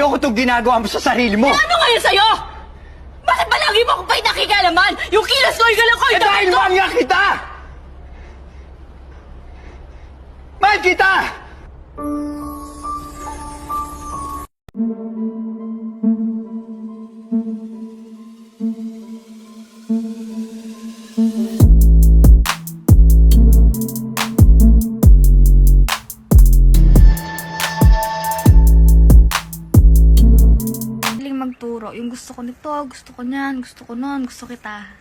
Ayoko itong ginagawa mo sa sarili mo! Ano ngayon sa'yo? Bakit ba lagi mo akong pa'y nakikalaman? Yung kilos ko, yung ko, Eh yung dahil mahal nga kita! Mahal kita! Gusto ko nito, gusto ko niyan, gusto ko nun, gusto kita.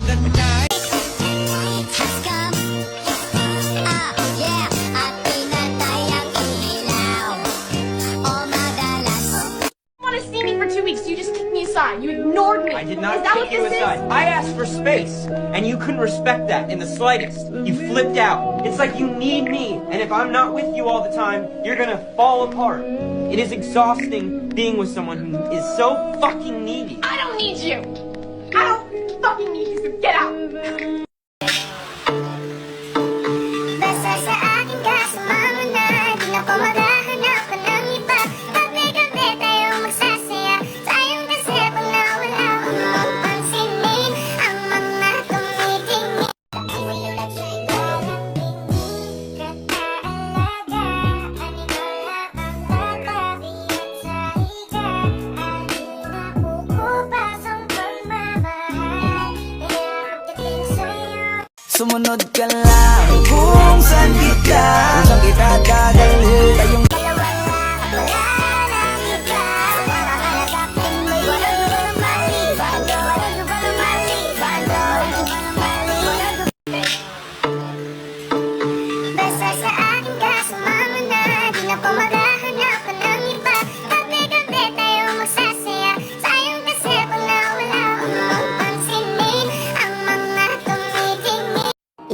want to see me for two weeks. You just kicked me aside. You ignored me. I did not Is that kick you aside. is? I asked for space, and you couldn't respect that in the slightest. You mm-hmm. flipped out. It's like you need me, and if I'm not with you all the time, you're gonna fall apart. It is exhausting being with someone who is so fucking needy. I don't need you. I don't fucking need you. So get out. Sumunod ka lang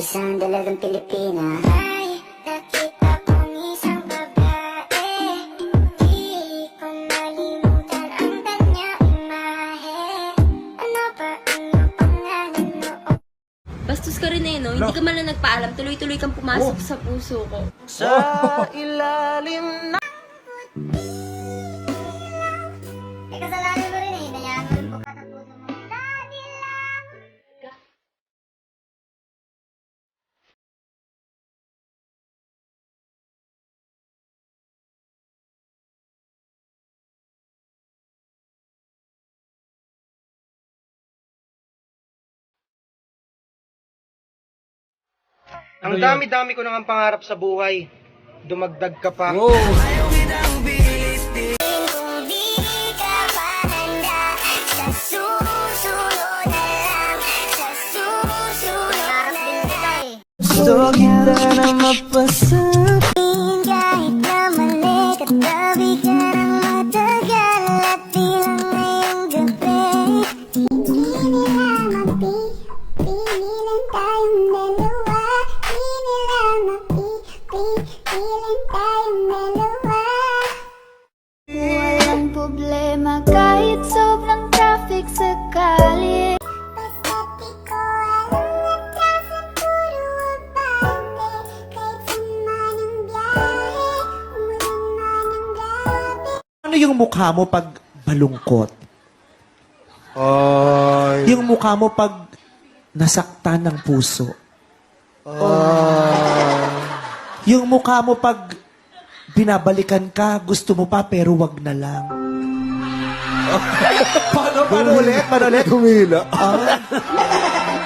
Isang dalagang Pilipina. Ay, nakita kong isang babae. Di ko malimutan ang kanyang imahe. Ano ba ang pangalan mo? Bastos ka rin eh, no? Hindi ka man lang nagpaalam, tuloy-tuloy kang pumasok sa puso ko. sa ilalim na Ang dami-dami ko nang pangarap sa buhay. Dumagdag ka pa. Kung di ka pa handa gabi Ano yung mukha mo pag malungkot? Ay. Yung mukha mo pag nasaktan ng puso? Yung mukha mo pag binabalikan ka, gusto mo pa pero wag na lang. paano, paano ulit? Paano ulit? Humila.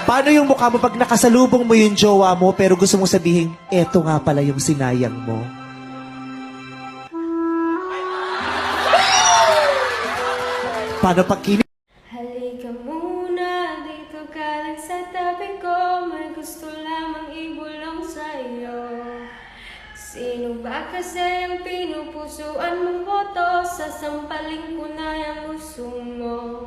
paano yung mukha mo pag nakasalubong mo yung jowa mo pero gusto mong sabihin, eto nga pala yung sinayang mo? Paano pag kini- Halika muna, dito ka lang sa tabi ko. May gusto lamang ibulong sa'yo. Sino ba kasi ang pinupusuan mong boto? Sasampalin ko na yung gusto mo